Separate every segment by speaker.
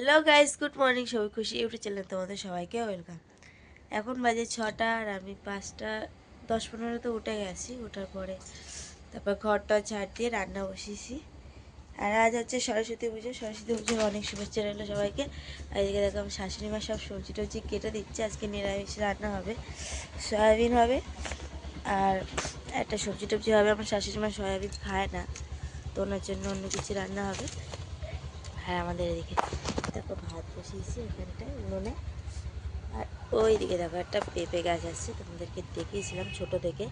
Speaker 1: Hello guys, good morning, সবাই খুশি YouTube channel তোমাদের সবাইকে, ওয়েলকাম। এখন বাজে ছটা আর আমি পাঁচটা, দশ পনেরোতে উঠে গেছি, ওঠার পরে তারপর ঘরটা ঝাড় দিয়ে রান্না বসিয়েছি। আর আজ হচ্ছে সরস্বতী পুজো, সরস্বতী পুজোর অনেক শুভেচ্ছা রইল সবাইকে। এদিকে দেখো আমি শাশুড়ি মা সব সবজি টবজি কেটে দিচ্ছে, আজকে নিরামিষ রান্না হবে, সয়াবিন হবে, আর একটা সবজি টবজি হবে। আমার শাশুড়ি মা সয়াবিন খায় না, তো ওনার জন্য অন্য কিছু রান্না হবে। আর আমাদের এদিকে। ভাত বসিয়েছি এখানটায় উনুনে। আর ওই দিকে দেখো, একটা পেঁপে গাছ আছে, তোমাদেরকে দেখিয়েছিলাম ছোট থেকে।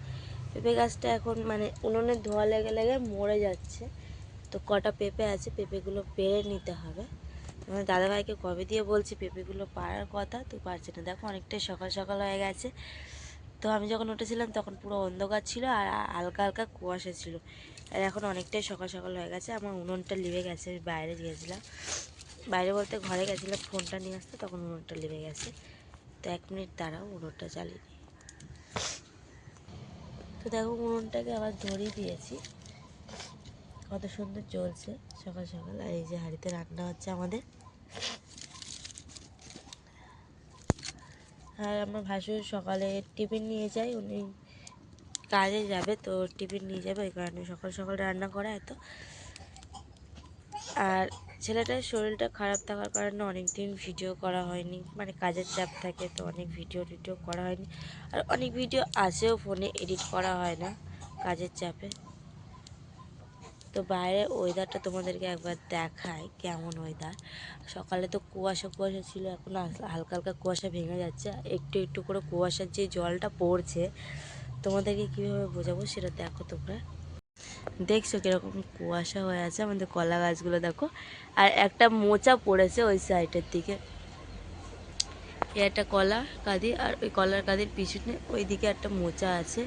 Speaker 1: পেঁপে গাছটা এখন মানে উনুনে ধোয়া লেগে লেগে মরে যাচ্ছে। তো কটা পেঁপে আছে, পেঁপেগুলো পেরে নিতে হবে। আমার দাদাভাইকে কবে দিয়ে বলছি, পেঁপেগুলো পাড়ার কথা, তো পারছে না। দেখো, অনেকটাই সকাল সকাল হয়ে গেছে। তো আমি যখন উঠেছিলাম, তখন পুরো অন্ধকার ছিল আর হালকা হালকা কুয়াশা ছিল। আর এখন অনেকটাই সকাল সকাল হয়ে গেছে, আমার উনুনটা লিভে গেছে, আমি বাইরে গিয়েছিলাম। বাইরে বলতে ঘরে গেছিলাম, ফোনটা নিয়ে আসতে, তখন উনুনটা লিভে গেছে। তো এক মিনিট দাঁড়াও, উনুনটা চালিয়ে দিই। তো দেখো, উনুনটাকে আবার ধরিয়ে দিয়েছি। কত সুন্দর চলছে সকাল সকাল, আর এই যে হাঁড়িতে রান্না হচ্ছে আমাদের। আর আমার ভাসুর সকালে টিফিন নিয়ে যায়, উনি কাজে যাবে, তো টিফিন নিয়ে যাবে, ওই কারণে সকাল সকাল রান্না করা এত। আর ছেলেটার শরীরটা খারাপ থাকার কারণে অনেক দিন ভিডিও করা হয়নি। মানে কাজের চাপ থাকে, তো অনেক ভিডিও টিডিও করা হয়নি। আর অনেক ভিডিও আসেও ফোনে এডিট করা হয় না কাজের চাপে। তো বাইরে ওয়েদারটা তোমাদেরকে একবার দেখায় কেমন ওয়েদার সকালে তো কুয়াশা কুয়াশা ছিল, এখন হালকা হালকা কুয়াশা ভেঙে যাচ্ছে। একটু একটু করে কুয়াশার যে জলটা পড়ছে, তোমাদেরকে কীভাবে বোঝাবো সেটা দেখো তোমরা। দেখছ কীরকম কুয়াশা হয়ে আছে, আমাদের কলা গাছগুলো দেখো। আর একটা মোচা পড়েছে ওই সাইডের দিকে। এই একটা কলা কাঁদি আর ওই কলার কাঁদির পিছনে ওই দিকে একটা মোচা আছে।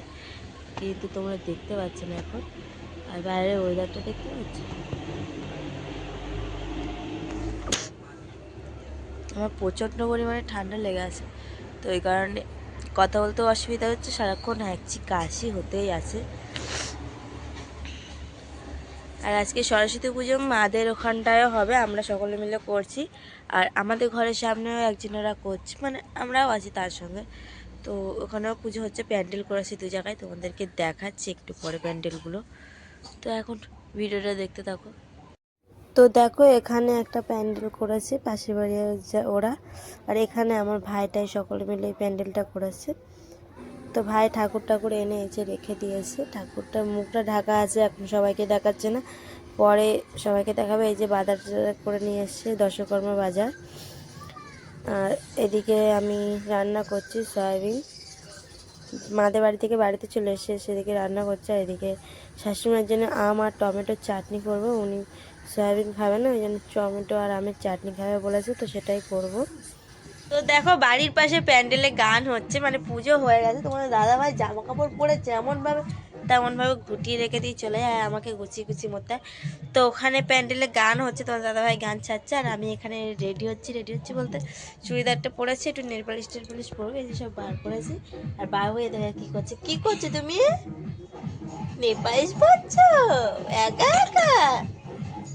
Speaker 1: কিন্তু তোমরা দেখতে পাচ্ছ না এখন। আর বাইরের ওয়েদারটা দেখতে পাচ্ছ? আমার প্রচণ্ড পরিমাণে ঠান্ডা লেগে আছে। তো এই কারণে কথা বলতে অসুবিধা হচ্ছে, সারাক্ষণ হ্যাঁচি কাশি হতেই আছে। আর আজকে সরস্বতী পুজো মাদের ওখানটায়ও হবে, আমরা সকলে মিলে করছি। আর আমাদের ঘরের সামনেও একজনেরা করছে মানে আমরাও আছি তার সঙ্গে। তো ওখানেও পুজো হচ্ছে, প্যান্ডেল করেছি দু জায়গায়, তোমাদেরকে দেখাচ্ছি একটু পরে প্যান্ডেলগুলো। তো এখন ভিডিওটা দেখতে থাকো। তো দেখো, এখানে একটা প্যান্ডেল করেছে পাশের বাড়ি ওরা, আর এখানে আমার ভাইটাই সকলে মিলে প্যান্ডেলটা করেছে। তো ভাই ঠাকুর ঠাকুর এনে এসে রেখে দিয়েছে। ঠাকুরটার মুখটা ঢাকা আছে, এখন সবাইকে দেখাচ্ছে না। পরে সবাইকে দেখাবে, এই যে বাজার করে নিয়ে এসছে দশকর্মা বাজার। আর এদিকে আমি রান্না করছি সয়াবিন। মাদের বাড়ি থেকে বাড়িতে চলে এসে সেদিকে রান্না করছে, আর এদিকে শাশুড়িমার জন্য আম আর টমেটোর চাটনি করব। উনি সয়াবিন খাবে না, ওই জন্য টমেটো আর আমের চাটনি খাবে বলেছে, তো সেটাই করব। তো দেখো বাড়ির পাশে প্যান্ডেলে গান হচ্ছে মানে পুজো হয়ে গেছে তোমাদের দাদা ভাই জামা কাপড় পরে যেমনভাবে তেমনভাবে গুটিয়ে রেখে দিয়ে চলে যায় আমাকে গুছিয়ে গুছিয়ে মতো তো ওখানে প্যান্ডেলে গান হচ্ছে তোমার দাদা ভাই গান ছাড়ছে আর আমি এখানে রেডি হচ্ছি রেডি হচ্ছি বলতে। চুড়িদারটা পরেছি, একটু নেল পালিশ টেল পালিশ পরবো, এই সব বার করেছি আর বাবু এ দেখা কী করছে, কী করছ তুমি? নেল পড়ছো একা একা?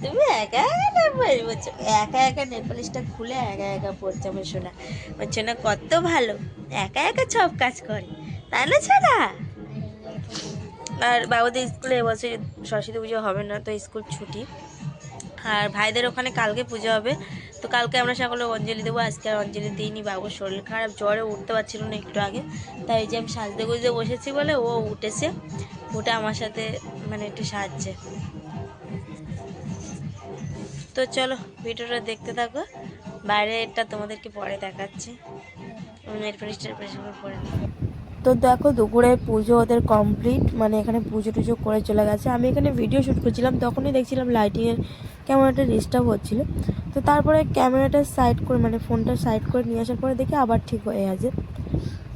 Speaker 1: তুমি একা একা পালিশ একা একা নেল পালিশটা খুলে একা একা পরছে আমার সোনা আমার সোনা কত ভালো। একা একা সব কাজ করে। তাই না ছোনা আর বাবুদের স্কুলে এবছর সরস্বতী পুজো হবে না, তো স্কুল ছুটি। আর ভাইদের ওখানে কালকে পুজো হবে। তো কালকে আমরা সকলে অঞ্জলি দেবো। আজকে আর অঞ্জলি দিইনি, বাবুর শরীর খারাপ, জ্বরে উঠতে পারছিল না একটু আগে। তাই যে আমি সাজতে গুজতে বসেছি বলে ও উঠেছে। ওটা আমার সাথে মানে একটু সাজছে। তো চলো ভিডিওটা দেখতে থাকো। বাইরে এটা তোমাদেরকে পরে দেখাচ্ছি। তো দেখো দুপুরে পুজো ওদের কমপ্লিট মানে এখানে পুজো টুজো করে চলে গেছে। আমি এখানে ভিডিও শ্যুট করছিলাম, তখনই দেখছিলাম লাইটিংয়ের কেমন একটা ডিস্টার্ব হচ্ছিল। তো তারপরে ক্যামেরাটা সাইড করে মানে ফোনটা সাইড করে নিয়ে আসার পরে দেখি আবার ঠিক হয়ে আছে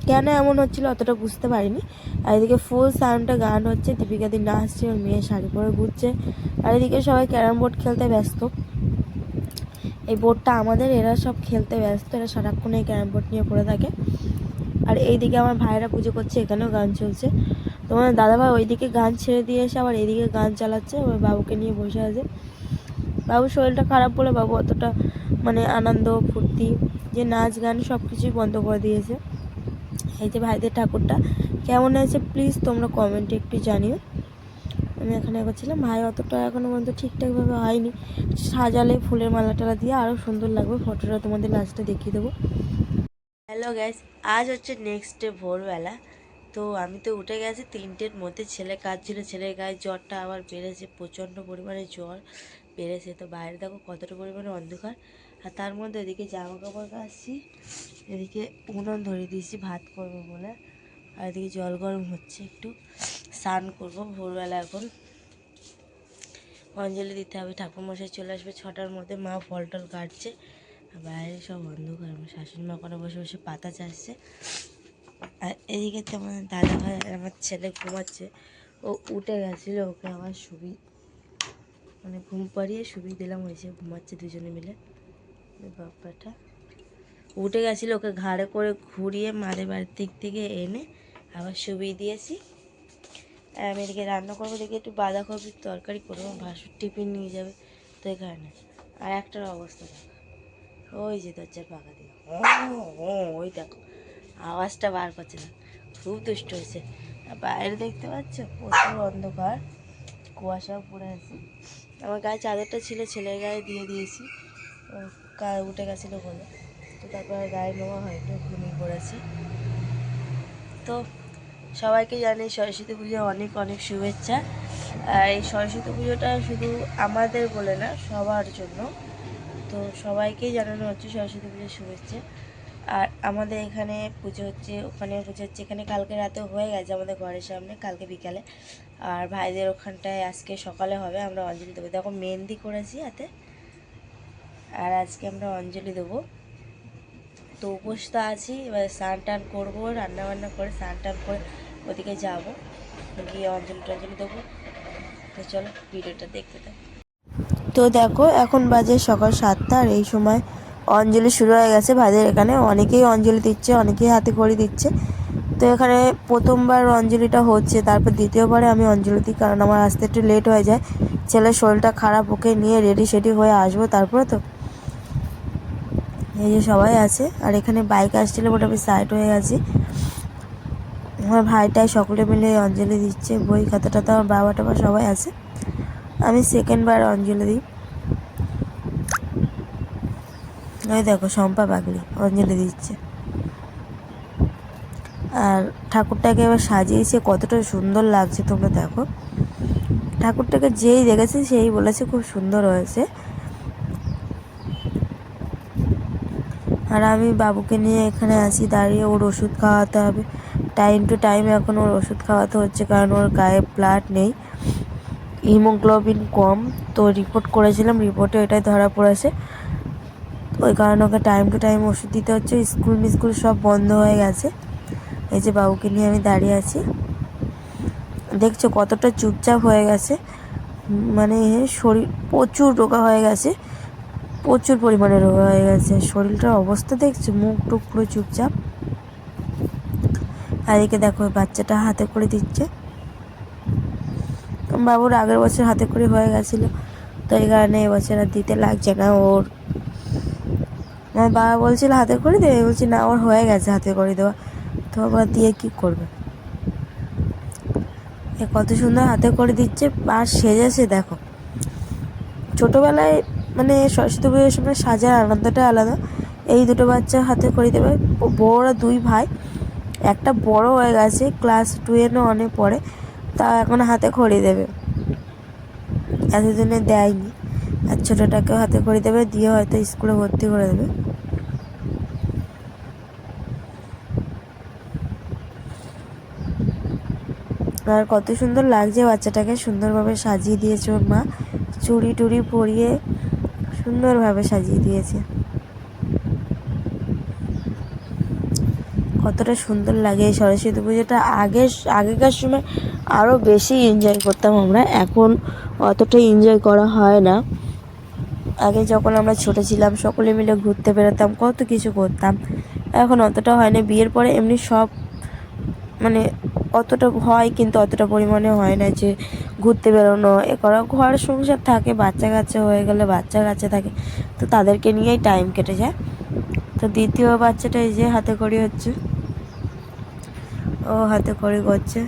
Speaker 1: কেন এমন হচ্ছিল অতটা বুঝতে পারিনি। আর এদিকে ফুল সাউন্ডটা গান হচ্ছে, দীপিকা দিন নাচছে ওর মেয়ে শাড়ি পরে ঘুরছে। আর এদিকে সবাই ক্যারাম বোর্ড খেলতে ব্যস্ত। এই বোর্ডটা আমাদের, এরা সব খেলতে ব্যস্ত, এরা সারাক্ষণ এই ক্যারাম বোর্ড নিয়ে পড়ে থাকে। আর এইদিকে আমার ভাইরা পুজো করছে, এখানেও গান চলছে। তোমার দাদাভাই ওইদিকে গান ছেড়ে দিয়ে এসে আবার এইদিকে গান চালাচ্ছে, ওই বাবুকে নিয়ে বসে আছে। বাবুর শরীরটা খারাপ বলে বাবু অতটা মানে আনন্দ, ফুর্তি, যে নাচ, গান সব কিছুই বন্ধ করে দিয়েছে। এই যে ভাইদের ঠাকুরটা, কেমন হয়েছে? প্লিজ তোমরা কমেন্টে একটু জানিও। আমি এখানে করছিলাম ভাই অতটা এখনও পর্যন্ত ঠিকঠাকভাবে হয়নি। সাজালে ফুলের মালা টালা দিয়ে আরও সুন্দর লাগবে। ফটোটা তোমাদের লাস্টে দেখিয়ে দেবো। হ্যালো গ্যাস আজ হচ্ছে নেক্সট ডে ভোরবেলা। তো আমি তো উঠে গেছি তিনটের মধ্যে। ছেলে কাজ ছিল ছেলের গায়ে জ্বরটা আবার বেড়েছে, প্রচণ্ড পরিমাণে জ্বর বেড়েছে। তো বাইরে দেখো কতটা পরিমাণে অন্ধকার। আর তার মধ্যে এদিকে জামা কাপড় কাচছি, এদিকে উনুন ধরিয়ে দিয়েছি, ভাত করব বলে। আর এদিকে জল গরম হচ্ছে একটু। স্নান করব ভোরবেলা এখন। অঞ্জলি দিতে হবে, ঠাকুরমশাই চলে আসবে ছটার মধ্যে, মা ফল টল কাটছে বাইরে সব অন্ধকার, আমার শাশুড়ি মা ওখানে বসে বসে পাতা চাষছে। আর এদিকে তো আমার দাদা ভাই আর আমার ছেলে ঘুমাচ্ছে। ও উঠে গেছিল, ওকে আবার সুবি মানে ঘুম পাড়িয়ে সুবি দিলাম হয়েছে ঘুমাচ্ছে দুজনে মিলে। বাপ্পাটা। উঠে গেছিল, ওকে ঘাড়ে করে ঘুরিয়ে মাদের বাড়ির দিক থেকে এনে আবার সুবি দিয়েছি। আর আমি এদিকে রান্না করব, দেখি একটু বাঁধাকপির তরকারি করব ভাসুর টিফিন নিয়ে যাবে তো এখানে। আর একটার অবস্থা দেখো, ওই যে দরজার পাকা দিয়ে ওই দেখো, আওয়াজটা বার করছে না, খুব দুষ্ট হয়েছে। বাইরে দেখতে পাচ্ছ, প্রচুর অন্ধকার কুয়াশা পড়ে আছে। আমার গায়ে চাদরটা ছিল, ছেলের গায়ে দিয়ে দিয়েছি উঠে গেছিল বলে। তো তারপর গায়ে নেওয়া হয়নি, ঘুমিয়ে পড়েছি। তো সবাইকে জানাই সরস্বতী পুজো অনেক অনেক শুভেচ্ছা। এই সরস্বতী পুজোটা শুধু আমাদের বলে না, সবার জন্য। তো সবাইকেই জানানো হচ্ছে সরস্বতী পুজোর শুভেচ্ছা। আর আমাদের এখানে পুজো হচ্ছে, ওখানে পুজো হচ্ছে, এখানে কালকে রাতে হয়ে গেছে আমাদের ঘরের সামনে, কালকে বিকালে। আর ভাইদের ওখানটায় আজকে সকালে হবে, আমরা অঞ্জলি দেবো। দেখো মেহেন্দি করেছি হাতে, আর আজকে আমরা অঞ্জলি দেবো। তো উপোস তো আছি, এবার স্নান টান করব রান্না বান্না করে স্নান টান করে ওদিকে যাব, গিয়ে অঞ্জলি টঞ্জলি দেবো। তো চলো, ভিডিওটা দেখতে থাকো। তো দেখো, এখন বাজে সকাল সাতটা, আর এই সময় অঞ্জলি শুরু হয়ে গেছে। ভাইদের এখানে অনেকেই অঞ্জলি দিচ্ছে, অনেকেই হাতে খড়ি দিচ্ছে। তো এখানে প্রথমবার অঞ্জলিটা হচ্ছে, তারপর দ্বিতীয়বারে আমি অঞ্জলি দিই, কারণ আমার আসতে একটু লেট হয়ে যায়। ছেলের শরীরটা খারাপ, ওকে নিয়ে রেডি সেডি হয়ে আসব তারপরে তো এই যে সবাই আছে। আর এখানে বাইক আসছিল বলে আমি সাইড হয়ে গেছি আমার ভাইটাই সকলে মিলে অঞ্জলি দিচ্ছে। বই খাতাটা তো আমার বাবা টাবা সবাই আছে। আমি সেকেন্ড বার অঞ্জলি দিই। ওই দেখো, শম্পা পাগলি অঞ্জলি দিচ্ছে। আর ঠাকুরটাকে এবার সাজিয়েছে, কতটা সুন্দর লাগছে তোমরা দেখো। ঠাকুরটাকে যেই দেখেছে, সেই বলেছে খুব সুন্দর হয়েছে। আর আমি বাবুকে নিয়ে এখানে আছি, দাঁড়িয়ে ওর ওষুধ খাওয়াতে হবে। টাইম টু টাইম এখন ওর ওষুধ খাওয়াতে হচ্ছে, কারণ ওর গায়ে ব্লাড নেই। হিমোগ্লোবিন কম, তো রিপোর্ট করেছিলাম রিপোর্টে এটাই ধরা পড়েছে। ওই কারণে ওকে টাইম টু টাইম ওষুধ দিতে হচ্ছে, স্কুল মিস্কুল সব বন্ধ হয়ে গেছে। এই যে বাবুকে নিয়ে আমি দাঁড়িয়ে আছি। দেখছ কতটা চুপচাপ হয়ে গেছে। মানে শরীর প্রচুর রোগা হয়ে গেছে। প্রচুর পরিমাণে রোগ হয়ে গেছে। শরীরটার অবস্থা দেখছ? মুখ টুক পুরো চুপচাপ। এদিকে দেখো বাচ্চাটা হাতে করে দিচ্ছে। বাবুর আগের বছর হাতে করে হয়ে গেছিল। তো এই কারণে এবছর আর দিতে লাগছে না ওর। আমার বাবা বলছিল, হাতে করে দেবে বলছি, না, ওর হয়ে গেছে হাতে করে দেওয়া। তো আবার দিয়ে কী করবে? কত সুন্দর হাতে করে দিচ্ছে। আর সেজেছে, দেখো। ছোটোবেলায় মানে সরস্বতী পুজোর সময় সাজার আনন্দটা আলাদা। এই দুটো বাচ্চা হাতে করে দেবে। বড়রা দুই ভাই। একটা বড় হয়ে গেছে ক্লাস টুয়েলভ অনেক পড়ে। তা এখন হাতে খড়ি দেবে। এতদিনে দেয়নি। আর ছোটোটাকেও হাতে খড়ি দেবে। দিয়ে হয়তো স্কুলে ভর্তি করে দেবে। আর কত সুন্দর লাগছে বাচ্চাটাকে। সুন্দরভাবে সাজিয়ে দিয়েছে ওর মা। চুড়ি টুড়ি পরিয়ে সুন্দরভাবে সাজিয়ে দিয়েছে। কতটা সুন্দর লাগে এই সরস্বতী পুজোটা। আগে, আগেকার সময় আরও বেশি এনজয় করতাম আমরা, এখন অতটা এনজয় করা হয় না। আগে যখন আমরা ছোটো ছিলাম, সকলে মিলে ঘুরতে বেরোতাম, কত কিছু করতাম। এখন অতটা হয় না, বিয়ের পরে এমনি সব মানে অতটা হয় কিন্তু অতটা পরিমাণে হয় না যে ঘুরতে বেরোনো, এ করা, ঘর সংসার থাকে, বাচ্চা কাচ্চা হয়ে গেলে বাচ্চা কাচ্চা থাকে, তো তাদেরকে নিয়েই টাইম কেটে যায়। তো দ্বিতীয় বাচ্চাটা এই যে হাতে করি হচ্ছে। ও হাতে করি করছে।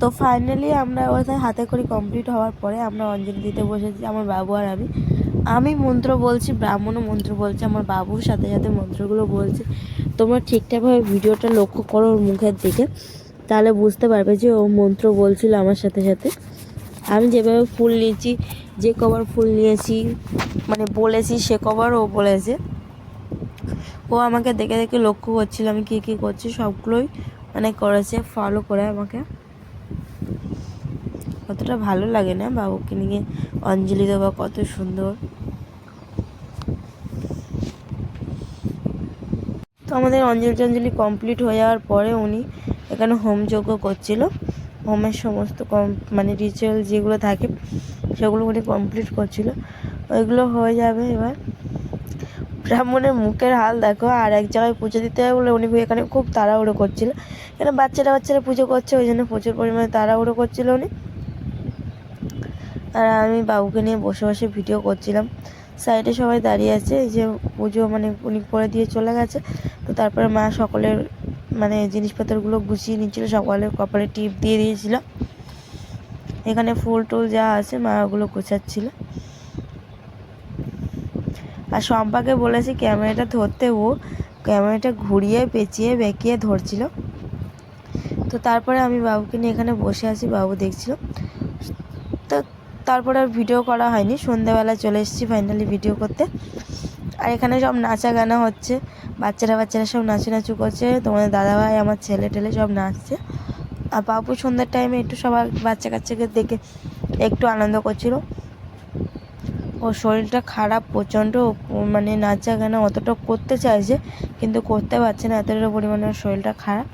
Speaker 1: তো ফাইনালি আমরা ওখানে হাতে করি কমপ্লিট হওয়ার পরে আমরা অঞ্জলি দিতে বসেছি, আমার বাবু আর আমি। আমি মন্ত্র বলছি, ব্রাহ্মণও মন্ত্র বলছে, আমার বাবুর সাথে সাথে মন্ত্রগুলো বলছে। তোমরা ঠিকঠাকভাবে ভিডিওটা লক্ষ্য করো ওর মুখের দিকে, তাহলে বুঝতে পারবে যে ও মন্ত্র বলছিল আমার সাথে সাথে। আমি যেভাবে ফুল নিয়েছি, যে কবার ফুল নিয়েছি মানে বলেছি সে কবার ও বলেছে। ও আমাকে দেখে দেখে লক্ষ্য করছিল, আমি কী কী করছি, সবগুলোই মানে করেছে ফলো করে আমাকে। অতটা ভালো লাগে না বাবুকে নিয়ে, অঞ্জলি দেওয়া কত সুন্দর। তো আমাদের অঞ্জলি টঞ্জলি কমপ্লিট হয়ে যাওয়ার পরে উনি এখানে হোম যজ্ঞ করছিল। হোমের সমস্ত কম মানে রিচুয়াল যেগুলো থাকে, সেগুলো উনি কমপ্লিট করছিল। ওইগুলো হয়ে যাবে এবার। ব্রাহ্মণের মুখের হাল দেখো, আর এক জায়গায় পুজো দিতে হবে বলে উনি এখানে খুব তাড়াহুড়ো করছিল। এখানে বাচ্চারা বাচ্চারা পুজো করছে, ওই জন্য প্রচুর পরিমাণে তাড়াহুড়ো করছিল উনি। আর আমি বাবুকে নিয়ে বসে বসে ভিডিও করছিলাম। সাইডে সবাই দাঁড়িয়ে আছে, এই যে পুজো মানে উনি করে দিয়ে চলে গেছে। তো তারপরে মা সকলের মানে জিনিসপত্রগুলো গুছিয়ে নিচ্ছিল সকলের কপালে টিপ দিয়ে দিয়েছিল। এখানে ফুল টুল যা আছে মা ওগুলো গোছাচ্ছিল। আর শম্পাকে বলেছি ক্যামেরাটা ধরতে, ও ক্যামেরাটা ঘুরিয়ে, পেঁচিয়ে, বেঁকিয়ে ধরছিল। তো তারপরে আমি বাবুকে নিয়ে এখানে বসে আছি, বাবু দেখছিল। তারপরে আর ভিডিও করা হয়নি। সন্ধ্যাবেলা চলে এসেছি ফাইনালি ভিডিও করতে। আর এখানে সব নাচা গানা হচ্ছে। বাচ্চারা বাচ্চারা সব নাচু নাচু করছে। তোমাদের দাদাভাই, আমার ছেলে টেলে সব নাচছে। আর বাবু সন্ধ্যার টাইমে একটু সবার বাচ্চা কাচ্চাকে দেখে একটু আনন্দ করছিল। ওর শরীরটা খারাপ, প্রচণ্ড মানে নাচা গানা অতটা করতে চাইছে, কিন্তু করতে পারছে না। এতটা পরিমাণে ওর শরীরটা খারাপ।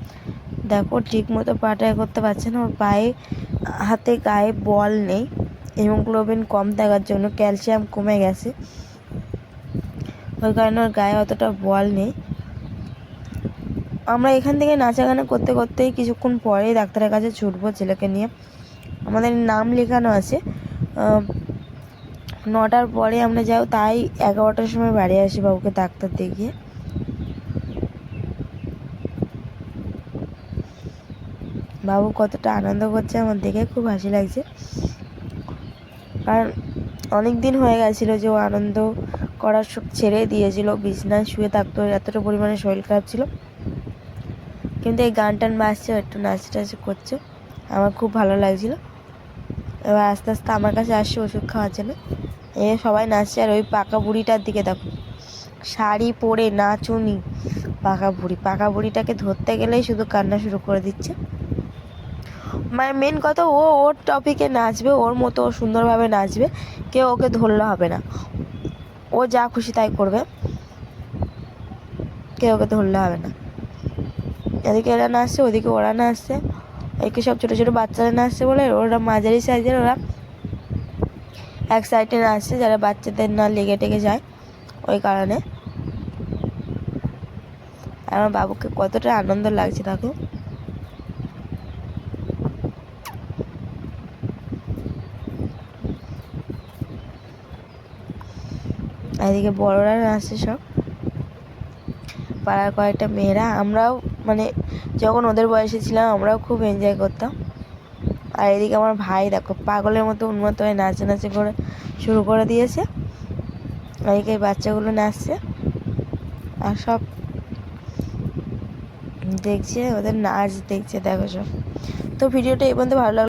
Speaker 1: দেখো ঠিক মতো পাটা করতে পারছে না। ওর পায়ে, হাতে গায়ে বল নেই। হিমোগ্লোবিন কম থাকার জন্য ক্যালসিয়াম কমে গেছে। ওই কারণে ওর গায়ে অতটা বল নেই। আমরা এখান থেকে নাচা গানা করতে করতেই কিছুক্ষণ পরেই ডাক্তারের কাছে ছুটবো ছেলেকে নিয়ে। আমাদের নাম লেখানো আছে। নটার পরে আমরা যাও তাই এগারোটার সময় বাড়ি আসি বাবুকে ডাক্তার দেখিয়ে। বাবু কতটা আনন্দ করছে, আমার দেখে খুব হাসি লাগছে। কারণ অনেক দিন হয়ে গেছিল যে ও আনন্দ করার সব ছেড়ে দিয়েছিল, বিছনায় শুয়ে থাকতো, এতটা পরিমাণে শরীর খারাপ ছিল। কিন্তু এই গান টান বাজছে একটু নাচ টাচ করছে, আমার খুব ভালো লাগছিল। এবার আস্তে আস্তে আমার কাছে আসছে ওষুধ খাওয়ার জন্য। এ সবাই নাচছে আর ওই পাকা বুড়িটার দিকে দেখো। শাড়ি পরে নাচুনি, পাকা বুড়ি। পাকা বুড়িটাকে ধরতে গেলেই শুধু কান্না শুরু করে দিচ্ছে। মানে মেন কথা ও, ওর টপিকে নাচবে, ওর মতো ও সুন্দরভাবে নাচবে, কেউ ওকে ধরলে হবে না। ও যা খুশি তাই করবে। কেউ ওকে ধরলে হবে না। এদিকে এরা নাচছে, ওদিকে ওরা নাচছে। এদিকে সব ছোটো ছোটো বাচ্চারা নাচছে বলে, ওরা মাঝারি সাইজের ওরা এক সাইডে নাচছে, যারা বাচ্চাদের না লেগে টেগে যায় ওই কারণে। আমার বাবুকে কতটা আনন্দ লাগছে দেখো। এদিকে বড়রা নাচছে সব। পাড়ার কয়েকটা মেয়েরা। আমরাও মানে যখন ওদের বয়সে ছিলাম, আমরাও খুব এনজয় করতাম। আর এদিকে আমার ভাই দেখো, পাগলের মতো উন্মত হয়ে নাচানাচি করে শুরু করে দিয়েছে। এদিকে বাচ্চাগুলো নাচছে। আর সব দেখছে, ওদের নাচ দেখছে, দেখো সব। তো ভিডিওটা এই পর্যন্ত ভালো লাগল।